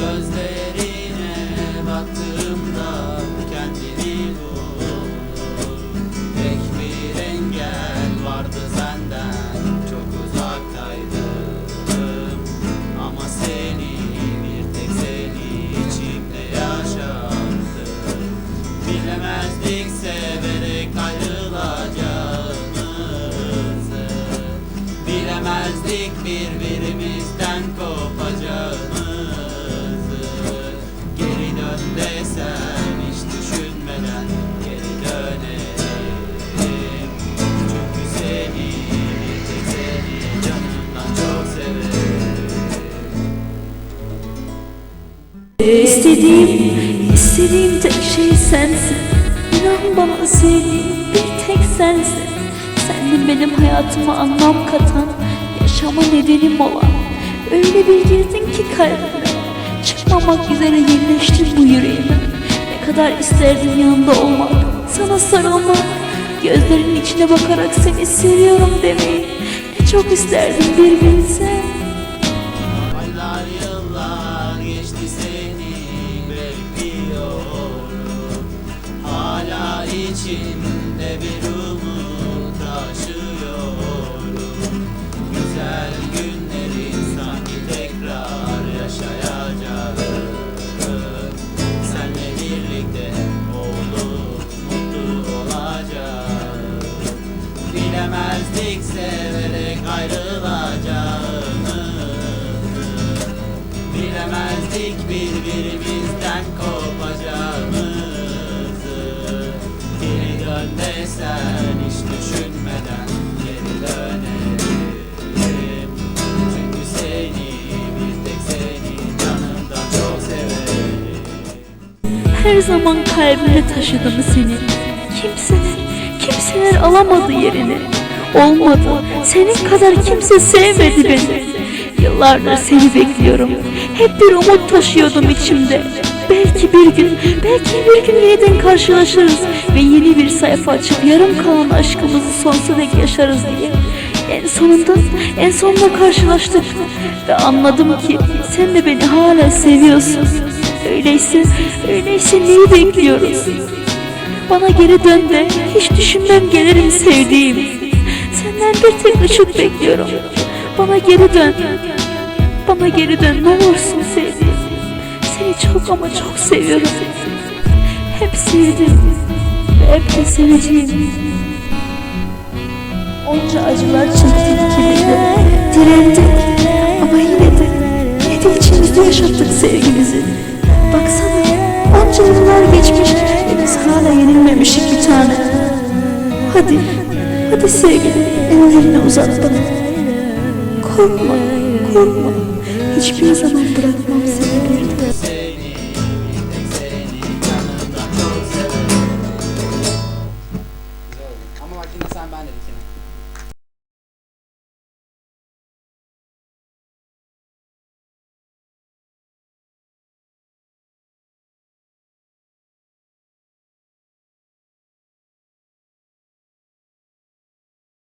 Gözlerine baktığımda kendini buldum Tek bir engel vardı senden çok uzaktaydım. Ama seni bir tek seni içimde yaşardım. Bilemezdik severek ayrılacağımızı. Bilemezdik birbirimizden İstediğim, istediğim tek şey sensin. İnan bana sevdiğim bir tek sensin. Sendin benim hayatıma anlam katan Yaşama nedenim olan. Öyle bir girdin ki kalbime. Çıkmamak üzere yerleştin bu yüreğime. Ne kadar isterdim yanında olmak. Sana sarılmak Gözlerinin içine bakarak seni seviyorum demeyi. Ne çok isterdim bir bilsen bir umut taşıyorum. Güzel günleri sanki tekrar yaşayacağım. Senle birlikte olup mutlu olacağım. Bilemezdik severek ayrılacağımızı Bilemezdik birbirimizden kopacağımızı Geri dön desen hiç düşünmeden geri dönerim. Çünkü seni bir tek seni canımdan çok severim. Her zaman kalbimde taşıdım seni. Kimseler, kimseler alamadı yerini. Olmadı, senin kadar kimse sevmedi beni. Yıllardır seni bekliyorum. Hep bir umut taşıyordum içimde Belki bir gün, belki bir gün yeniden karşılaşırız Ve yeni bir sayfa açıp yarım kalan aşkımızı sonsuza dek yaşarız diye En sonunda, en sonunda karşılaştık Ve anladım ki sen de beni hala seviyorsun Öyleyse, öyleyse neyi bekliyoruz? Bana geri dön de hiç düşünmem gelirim sevdiğim. Senden bir tek ışık bekliyorum. Bana geri dön. Bana geri dön ne olursun sevdiğim. Seni çok ama çok seviyorum. Hep sevdim ve hep de seveceğim. Onca acılar çektik ikimiz de. Direndik ama yine de, yine de içimizde yaşattık sevgimizi. Baksana onca yıllar geçmiş ve biz hala yenilmemişik bir tane. Hadi, hadi sevgilim ellerini uzat bana. Korkma, korkma. Hiçbir zaman bırakmam. 班的就行了。